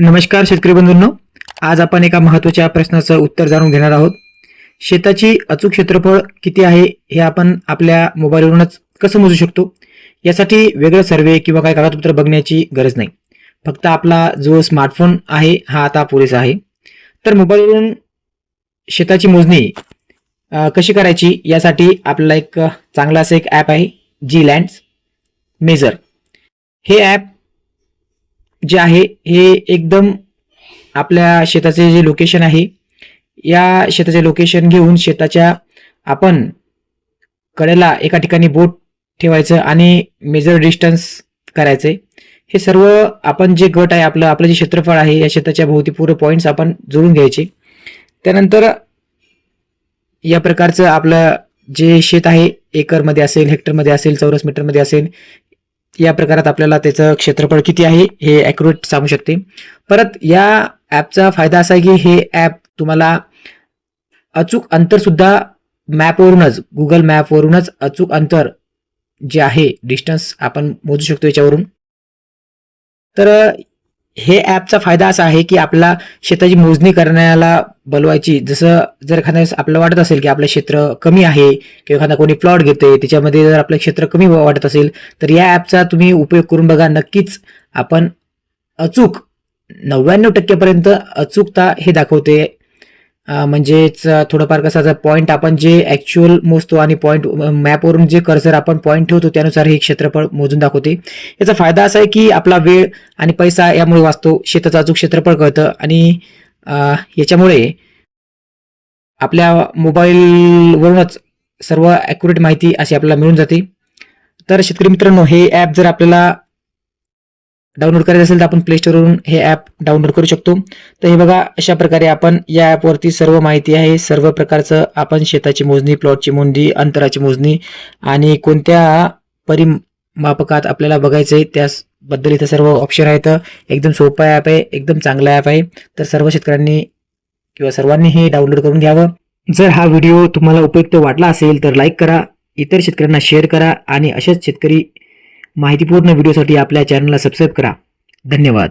नमस्कार शेतकरी बंधूंनो. आज आपण एका महत्त्वाच्या प्रश्नाचं उत्तर जाणून घेणार आहोत. शेताची अचूक क्षेत्रफळ किती आहे हे आपण आपल्या मोबाईलवरूनच कसं मोजू शकतो? यासाठी वेगळं सर्वे किंवा काही कागदपत्र बघण्याची गरज नाही. फक्त आपला जो स्मार्टफोन आहे हा आता पुरेसा आहे. तर मोबाईलवरून शेताची मोजणी कशी करायची यासाठी आपल्याला एक चांगला असं एक ॲप आहे जी लँड्स मेजर हे ॲप जे आहे हे एकदम आपल्या शेताचे जे लोकेशन आहे या शेताचे लोकेशन घेऊन शेताच्या आपण कडेला एका ठिकाणी बोट ठेवायचं आणि मेजर डिस्टन्स करायचे. हे सर्व आपण जे गट आहे आपलं आपलं जे क्षेत्रफळ आहे या शेताच्या भोवती पूर्ण पॉईंट्स आपण जोडून घ्यायचे. त्यानंतर या प्रकारचं आपलं जे शेत आहे एकरमध्ये असेल हेक्टरमध्ये असेल चौरस मीटरमध्ये असेल या प्रकारात आपल्याला त्याचं क्षेत्रफळ किती आहे हे ॲक्युरेट सांगू शकते. परत या ॲपचा फायदा असा आहे की हे ॲप तुम्हाला अचूक अंतरसुद्धा मॅपवरूनच गुगल मॅपवरूनच अचूक अंतर जे आहे डिस्टन्स आपण मोजू शकतो याच्यावरून. तर हे ॲपचा फायदा असा आहे की आपला शेताची मोजणी करण्याला बोलवायची. जसं जर एखाद्या आपलं आपल्याला वाटत असेल की आपलं क्षेत्र कमी आहे किंवा एखादा कोणी प्लॉट घेते त्याच्यामध्ये जर आपलं क्षेत्र कमी वाटत असेल तर या ॲपचा तुम्ही उपयोग करून बघा. नक्कीच आपण अचूक नव्याण्णव टक्केपर्यंत अचूकता हे दाखवते. म्हणजेच थोडंफार कसं जर पॉईंट आपण जे ॲक्च्युअल मोजतो आणि पॉईंट मॅपवरून जे कर्सर आपण पॉईंट ठेवतो त्यानुसार हे क्षेत्रफळ मोजून दाखवते. याचा फायदा असा आहे की आपला वेळ आणि पैसा यामुळे वाचतो. शेताचं अचूक क्षेत्रफळ कळतं आणि याच्यामुळे आपल्या मोबाईलवरूनच सर्व ॲक्युरेट माहिती अशी आपल्याला मिळून जाते. तर शेतकरी मित्रांनो हे ॲप जर आपल्याला डाउनलोड करायचं असेल तर आपण प्ले स्टोरवरून हे ॲप डाउनलोड करू शकतो. तर हे बघा अशा प्रकारे आपण या ॲपवरती सर्व माहिती आहे. सर्व प्रकारचं आपण शेताची मोजणी प्लॉटची मोजणी अंतराची मोजणी आणि कोणत्या परिमापकात आपल्याला बघायचं आहे बद्दल इथं सर्व ऑप्शन आहेत. एकदम सोपं ॲप आहे एकदम चांगला ॲप आहे. तर सर्व शेतकऱ्यांनी किंवा सर्वांनी हे डाउनलोड करून घ्यावं. जर हा व्हिडिओ तुम्हाला उपयुक्त वाटला असेल तर लाईक करा इतर शेतकऱ्यांना शेअर करा आणि अशाच शेतकरी माहितीपूर्ण व्हिडिओसाठी आपल्या चॅनलला सबस्क्राईब करा. धन्यवाद.